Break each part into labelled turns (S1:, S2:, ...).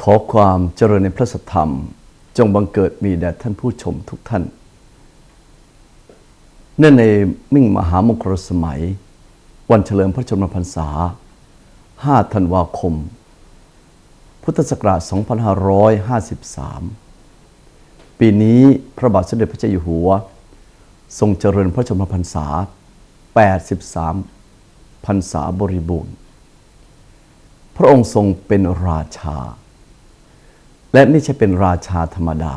S1: ขอความเจริญในพระสธรรม จงบังเกิดมีแด่ท่านผู้ชมทุกท่าน เนื่องในมิ่งมหามงคลสมัย วันเฉลิมพระชนมพรรษา 5 ธันวาคม พุทธศักราช 2553 ปีนี้พระบาทสมเด็จพระเจ้าอยู่หัว ทรงเจริญพระชนมพรรษา 83 พรรษาบริบูรณ์ พระองค์ทรงเป็นราชา และไม่ใช่เป็นราชาธรรมดา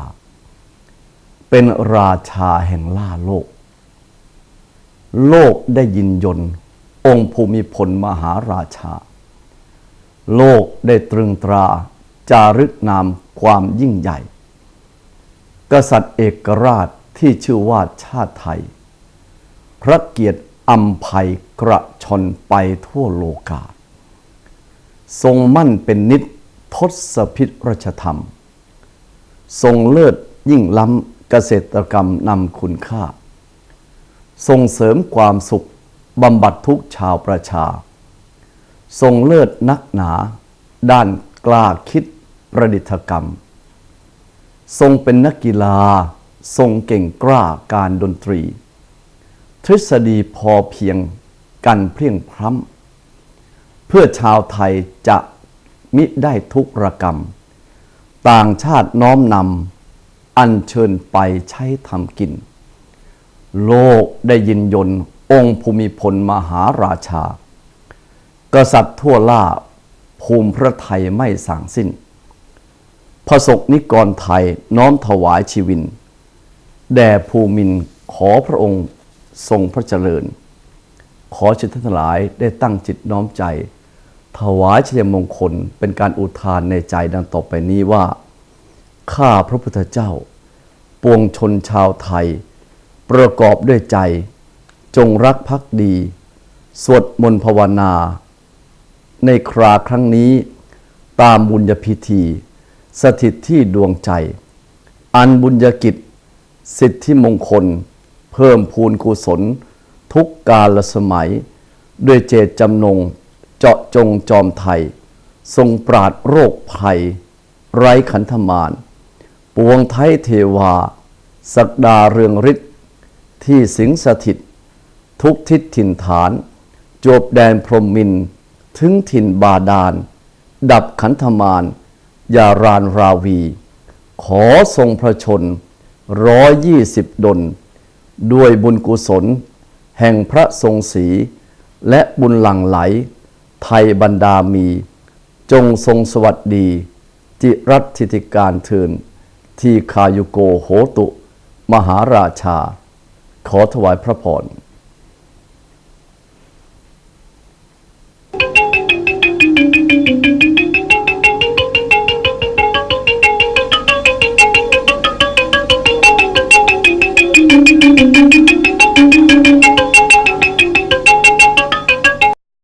S1: เป็นราชาแห่งล่าโลก โลกได้ยินยนต์องค์ภูมิพลมหาราชา โลกได้ตรึงตรา จารึกนามความยิ่งใหญ่ กษัตริย์เอกราชที่ชื่อว่าชาติไทย พระเกียรติอัมภัยกระชอนไปทั่วโลกา ทรงมั่นเป็นนิจ ทศพิษรชธรรม ทรงเลิศยิ่งล้ำเกษตรกรรมนำคุณค่าทรงเสริมความสุขบำบัดทุกชาวประชา ทรงเลิศนักหนา ด้านกล้าคิดประดิษฐกรรม ทรงเป็นนักกีฬา ทรงเก่งกล้าการดนตรี ทฤษฎีพอเพียงกันเพลียงพร้ำเพื่อชาวไทยจะ มิได้ทุกรกรรม ต่างชาติน้อมนำอัญเชิญไปใช้ทำกิน โลกได้ยินยนองค์ภูมิพลมหาราชา กษัตริย์ทั่วล่าภูมิพระไทยไม่สั่งสิ้นพระศกนิกรไทยน้อมถวายชีวิน แด่ภูมินขอพระองค์ทรงพระเจริญ ขอชิญท่านทั้งหลายได้ตั้งจิตน้อมใจ ถวายชัยมงคลเป็นการอุทานในใจดังต่อไปนี้ว่า ข้าพระพุทธเจ้า ปวงชนชาวไทย ประกอบด้วยใจ จงรักภักดี สวดมนต์ภาวนา ในคราครั้งนี้ ตามบุญญพิธี สถิตที่ดวงใจ อันบุญญกิจ สิทธิมงคล เพิ่มพูนกุศล ทุกกาลสมัย ด้วยเจตจำนง เจาะจงจอมไทย ทรงปราดโรคภัย ไร้ขันธมาน ปวงไทยเทวา สักดาเรืองฤทธิ์ที่สิงสถิต ทุกทิศถิ่นฐาน จบแดนพรหมมิน ถึงถิ่นบาดาล ดับขันธมานยารานราวี ขอทรงพระชนร้อยยี่สิบดล ด้วยบุญกุศล แห่งพระทรงศีและบุญหลั่งไหล ไทยบรรดามี จงทรงสวัสดี จิรัตทิติการเทิน ที่คายุโกโหตุ มหาราชา ขอถวายพระพร